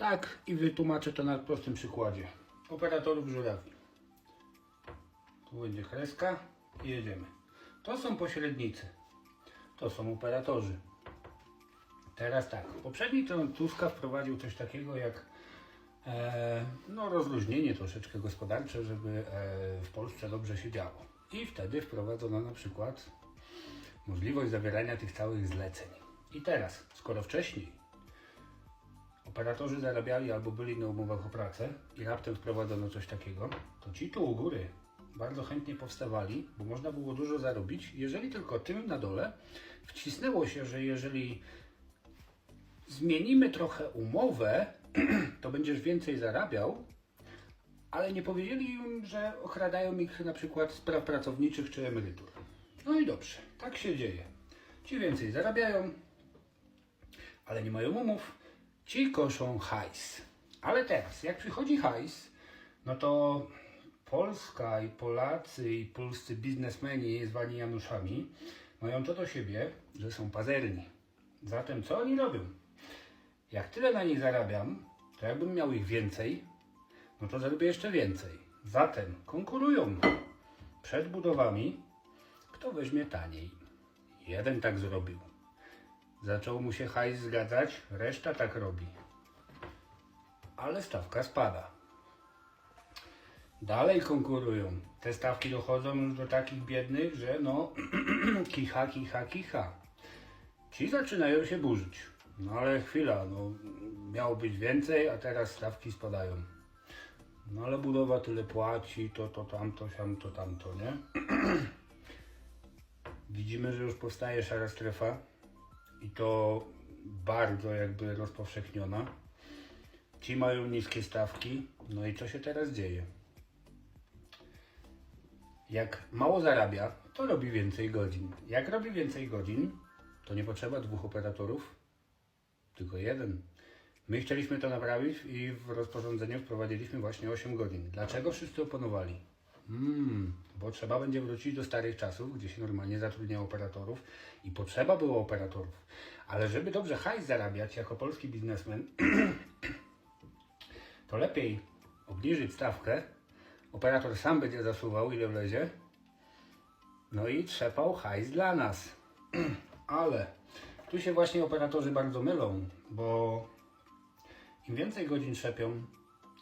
Tak i wytłumaczę to na prostym przykładzie. Operatorów żurawi. Tu będzie kreska i jedziemy. To są pośrednicy. To są operatorzy. Teraz tak. Poprzedni tron Tuska wprowadził coś takiego jak e, no, rozluźnienie troszeczkę gospodarcze, żeby e, w Polsce dobrze się działo. I wtedy wprowadzono na przykład możliwość zawierania tych całych zleceń. I teraz, skoro wcześniej operatorzy zarabiali albo byli na umowach o pracę i raptem wprowadzono coś takiego, to ci tu u góry bardzo chętnie powstawali, bo można było dużo zarobić, jeżeli tylko tym na dole wcisnęło się, że jeżeli zmienimy trochę umowę, to będziesz więcej zarabiał, ale nie powiedzieli im, że okradają ich na przykład z praw pracowniczych czy emerytur. No i dobrze, tak się dzieje. Ci więcej zarabiają, ale nie mają umów, ci koszą hajs. Ale teraz, jak przychodzi hajs, no to Polska i Polacy i polscy biznesmeni zwani Januszami mają to do siebie, że są pazerni. Zatem co oni robią? Jak tyle na nich zarabiam, to jakbym miał ich więcej, no to zarobię jeszcze więcej. Zatem konkurują przed budowami, kto weźmie taniej. Jeden tak zrobił. Zaczął mu się hajs zgadzać, reszta tak robi. Ale stawka spada. Dalej konkurują. Te stawki dochodzą już do takich biednych, że no kicha, kicha, kicha. Ci zaczynają się burzyć. No ale chwila, no miało być więcej, a teraz stawki spadają. No ale budowa tyle płaci, to, to, tamto, siamto, tamto, nie? Widzimy, że już powstaje szara strefa i to bardzo jakby rozpowszechniona. Ci mają niskie stawki, no i co się teraz dzieje? Jak mało zarabia, to robi więcej godzin. Jak robi więcej godzin, to nie potrzeba dwóch operatorów, tylko jeden. My chcieliśmy to naprawić i w rozporządzeniu wprowadziliśmy właśnie 8 godzin. Dlaczego wszyscy oponowali? Mm, bo trzeba będzie wrócić do starych czasów, gdzie się normalnie zatrudniało operatorów i potrzeba było operatorów. Ale żeby dobrze hajs zarabiać jako polski biznesmen, to lepiej obniżyć stawkę, operator sam będzie zasuwał ile wlezie, no i trzepał hajs dla nas. Ale tu się właśnie operatorzy bardzo mylą, bo im więcej godzin trzepią,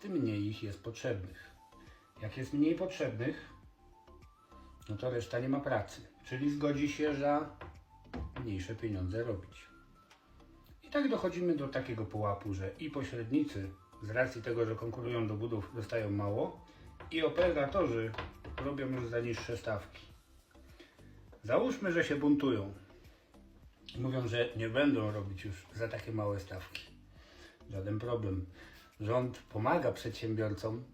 tym mniej ich jest potrzebnych. Jak jest mniej potrzebnych, no to reszta nie ma pracy. Czyli zgodzi się za mniejsze pieniądze robić. I tak dochodzimy do takiego pułapu, że i pośrednicy z racji tego, że konkurują do budów, dostają mało i operatorzy robią już za niższe stawki. Załóżmy, że się buntują. Mówią, że nie będą robić już za takie małe stawki. Żaden problem. Rząd pomaga przedsiębiorcom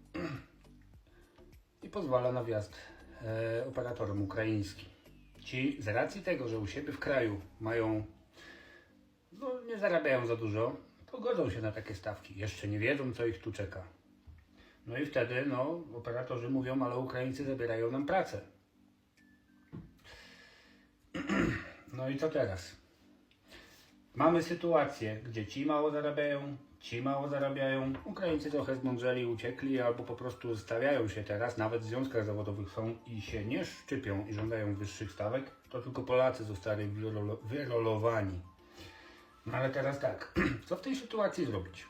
i pozwala na wjazd e, operatorom ukraińskim. Ci z racji tego, że u siebie w kraju mają, no nie zarabiają za dużo, to godzą się na takie stawki. Jeszcze nie wiedzą, co ich tu czeka. No i wtedy, no, operatorzy mówią, ale Ukraińcy zabierają nam pracę. No i co teraz? Mamy sytuację, gdzie ci mało zarabiają, ci mało zarabiają, Ukraińcy trochę zmądrzeli, uciekli albo po prostu stawiają się teraz, nawet w związkach zawodowych są i się nie szczypią i żądają wyższych stawek, to tylko Polacy zostali wyrolo- wyrolowani. No ale teraz tak, co w tej sytuacji zrobić?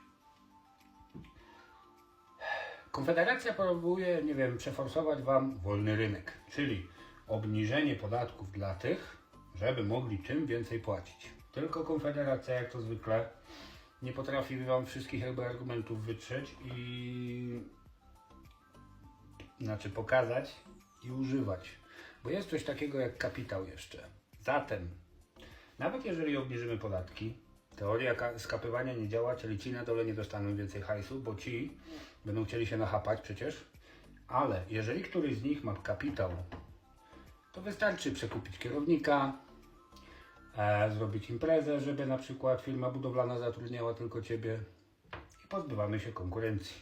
Konfederacja próbuje, nie wiem, przeforsować Wam wolny rynek, czyli obniżenie podatków dla tych, żeby mogli tym więcej płacić. Tylko Konfederacja, jak to zwykle, nie potrafi Wam wszystkich jakby argumentów wytrzeć i znaczy pokazać i używać. Bo jest coś takiego jak kapitał jeszcze. Zatem, nawet jeżeli obniżymy podatki, teoria ka- skapywania nie działa, czyli ci na dole nie dostaną więcej hajsu, bo ci będą chcieli się nachapać przecież. Ale jeżeli któryś z nich ma kapitał, to wystarczy przekupić kierownika, zrobić imprezę, żeby na przykład firma budowlana zatrudniała tylko ciebie i pozbywamy się konkurencji.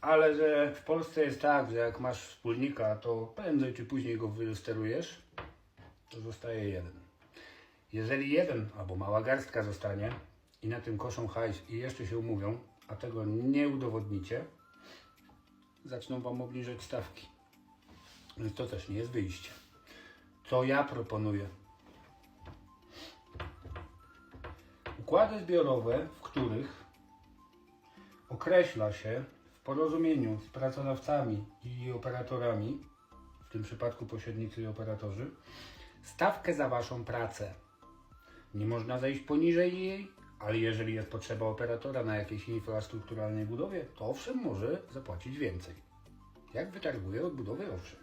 Ale że w Polsce jest tak, że jak masz wspólnika, to prędzej czy później go wysterujesz, to zostaje jeden. Jeżeli jeden albo mała garstka zostanie, i na tym koszą hajs i jeszcze się umówią, a tego nie udowodnicie, zaczną Wam obniżać stawki. Więc to też nie jest wyjście. Co ja proponuję? Układy zbiorowe, w których określa się w porozumieniu z pracodawcami i operatorami, w tym przypadku pośrednicy i operatorzy, stawkę za Waszą pracę. Nie można zejść poniżej jej, ale jeżeli jest potrzeba operatora na jakiejś infrastrukturalnej budowie, to owszem może zapłacić więcej. Jak wytarguje od budowy, owszem.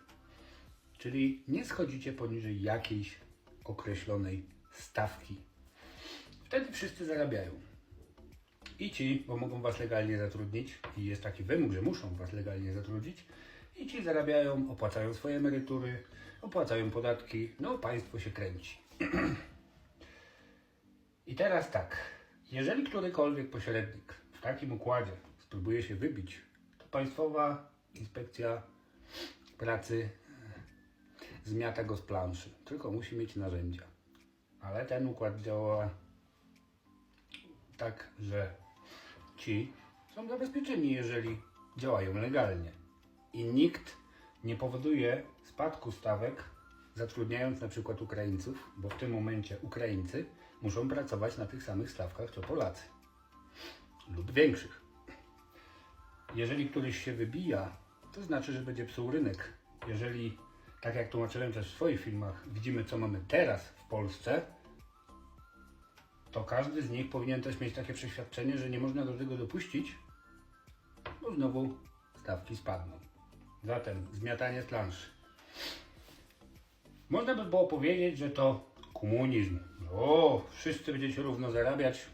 Czyli nie schodzicie poniżej jakiejś określonej stawki. Wtedy wszyscy zarabiają. I ci, bo mogą Was legalnie zatrudnić, i jest taki wymóg, że muszą Was legalnie zatrudnić, i ci zarabiają, opłacają swoje emerytury, opłacają podatki, no państwo się kręci. I teraz tak, jeżeli którykolwiek pośrednik w takim układzie spróbuje się wybić, to Państwowa Inspekcja Pracy e, zmiata go z planszy, tylko musi mieć narzędzia. Ale ten układ działa tak, że ci są zabezpieczeni, jeżeli działają legalnie. I nikt nie powoduje spadku stawek, zatrudniając na przykład Ukraińców, bo w tym momencie Ukraińcy muszą pracować na tych samych stawkach co Polacy lub większych. Jeżeli któryś się wybija, to znaczy, że będzie psuł rynek. Jeżeli, tak jak tłumaczyłem też w swoich filmach, widzimy co mamy teraz w Polsce, to każdy z nich powinien też mieć takie przeświadczenie, że nie można do tego dopuścić, bo znowu stawki spadną. Zatem zmiatanie planszy. Można by było powiedzieć, że to komunizm. O, wszyscy będziecie równo zarabiać.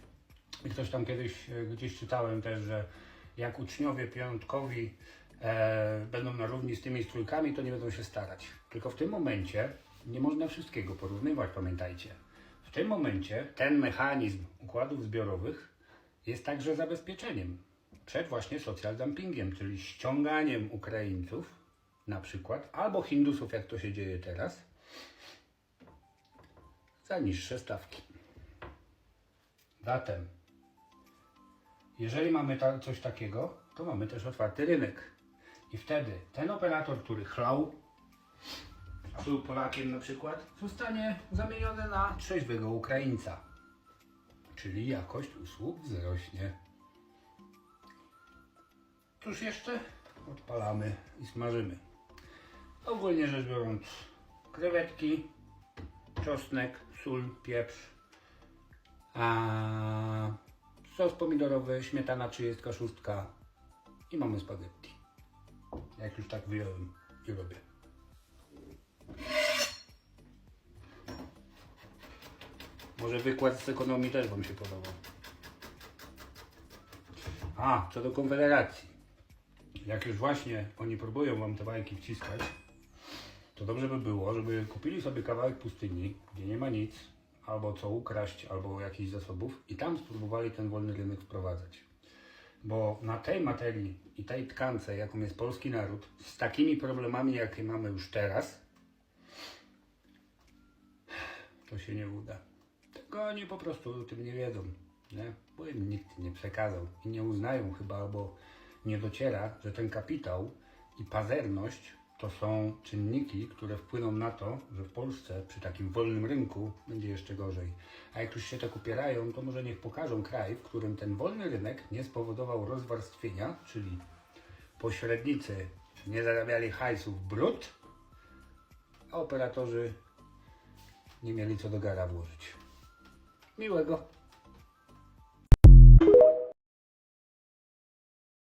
I ktoś tam kiedyś e, gdzieś czytałem też, że jak uczniowie piątkowi e, będą na równi z tymi z trójkami, to nie będą się starać. Tylko w tym momencie nie można wszystkiego porównywać, pamiętajcie. W tym momencie ten mechanizm układów zbiorowych jest także zabezpieczeniem przed właśnie social dumpingiem, czyli ściąganiem Ukraińców na przykład, albo Hindusów, jak to się dzieje teraz, za niższe stawki. Zatem, jeżeli mamy ta, coś takiego, to mamy też otwarty rynek. I wtedy ten operator, który chlał, był Polakiem na przykład, zostanie zamieniony na trzeźwego Ukraińca. Czyli jakość usług wzrośnie. Cóż jeszcze? Odpalamy i smażymy. Ogólnie rzecz biorąc, krewetki, czosnek, sól, pieprz, a sos pomidorowy, śmietana 36 i mamy spaghetti. Jak już tak wyjąłem i robię. Może wykład z ekonomii też Wam się podobał. A, co do Konfederacji. Jak już właśnie oni próbują Wam te bajki wciskać, to dobrze by było, żeby kupili sobie kawałek pustyni, gdzie nie ma nic, albo co ukraść, albo jakichś zasobów i tam spróbowali ten wolny rynek wprowadzać. Bo na tej materii i tej tkance, jaką jest polski naród, z takimi problemami, jakie mamy już teraz, to się nie uda. Tego oni po prostu o tym nie wiedzą, nie? bo im nikt nie przekazał i nie uznają chyba, albo nie dociera, że ten kapitał i pazerność to są czynniki, które wpłyną na to, że w Polsce przy takim wolnym rynku będzie jeszcze gorzej. A jak już się tak upierają, to może niech pokażą kraj, w którym ten wolny rynek nie spowodował rozwarstwienia, czyli pośrednicy nie zarabiali hajsów brud, a operatorzy nie mieli co do gara włożyć. 另外一个。